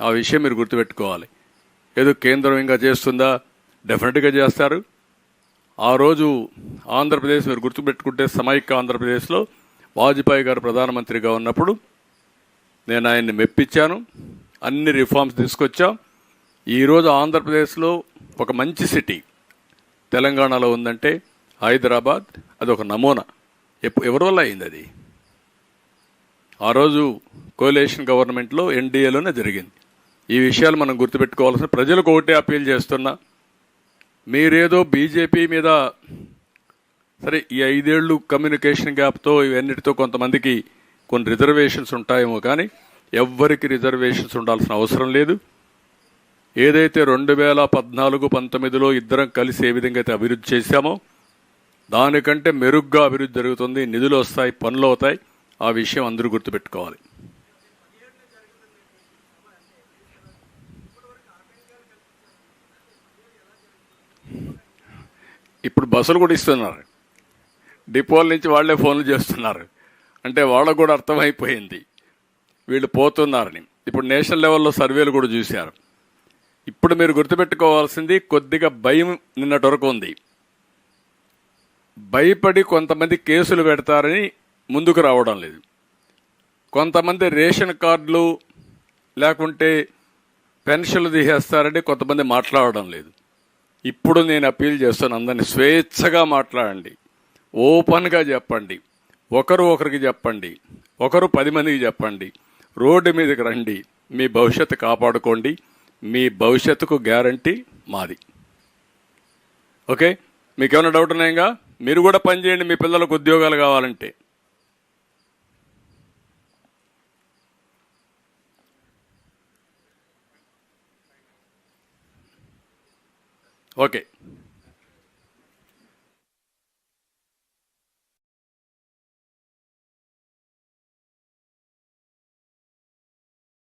ఆ విషయం మీరు గుర్తుపెట్టుకోవాలి. ఏదో కేంద్రం ఇంకా చేస్తుందా? డెఫినెట్గా చేస్తారు. ఆ రోజు ఆంధ్రప్రదేశ్ మీరు గుర్తుపెట్టుకుంటే సమైక్య ఆంధ్రప్రదేశ్లో వాజ్పేయి గారు ప్రధానమంత్రిగా ఉన్నప్పుడు నేను ఆయన్ని మెప్పించాను. అన్ని రిఫార్మ్స్ తీసుకొచ్చాం. ఈరోజు ఆంధ్రప్రదేశ్లో ఒక మంచి సిటీ తెలంగాణలో ఉందంటే హైదరాబాద్. అది ఒక నమూనా. ఎప్పు ఎవరి వల్ల అయింది అది? ఆ రోజు కోలేషన్ గవర్నమెంట్లో ఎన్డీఏలోనే జరిగింది. ఈ విషయాలు మనం గుర్తుపెట్టుకోవాల్సిన ప్రజలకు ఒకటే అప్పీల్ చేస్తున్నా. మీరేదో బీజేపీ మీద సరే ఈ ఐదేళ్ళు కమ్యూనికేషన్ గ్యాప్తో ఇవన్నిటితో కొంతమందికి కొన్ని రిజర్వేషన్స్ ఉంటాయేమో కానీ ఎవ్వరికి రిజర్వేషన్స్ ఉండాల్సిన అవసరం లేదు. ఏదైతే రెండు వేల పద్నాలుగు పంతొమ్మిదిలో ఇద్దరం కలిసి ఏ విధంగా అయితే అభివృద్ధి చేశామో దానికంటే మెరుగ్గా అభివృద్ధి జరుగుతుంది నిధులు వస్తాయి పనులు అవుతాయి ఆ విషయం అందరూ గుర్తుపెట్టుకోవాలి. ఇప్పుడు బస్సులు కూడా ఇస్తున్నారు. డిపోల నుంచి వాళ్ళే ఫోన్లు చేస్తున్నారు. అంటే వాళ్ళకు కూడా అర్థమైపోయింది. వీళ్ళు పోతున్నారని. ఇప్పుడు నేషనల్ లెవెల్లో సర్వేలు కూడా చూశారు. ఇప్పుడు మీరు గుర్తుపెట్టుకోవాల్సింది కొద్దిగా భయం నిన్నటి వరకు ఉంది. భయపడి కొంతమంది కేసులు పెడతారని ముందుకు రావడం లేదు. కొంతమంది రేషన్ కార్డులు లేకుంటే పెన్షన్లు తీసేస్తారని కొంతమంది మాట్లాడడం లేదు. ఇప్పుడు నేను అప్పీల్ చేస్తాను అందరిని స్వేచ్ఛగా మాట్లాడండి. ఓపెన్గా చెప్పండి. ఒకరు ఒకరికి చెప్పండి. ఒకరు పది మందికి చెప్పండి. రోడ్డు మీదకి రండి. మీ భవిష్యత్తు కాపాడుకోండి. మీ భవిష్యత్తుకు గ్యారంటీ మాది. ఓకే? మీకు ఏమైనా డౌట్ ఉన్నాయంగా? మీరు కూడా పనిచేయండి మీ పిల్లలకు ఉద్యోగాలు కావాలంటే. ఓకే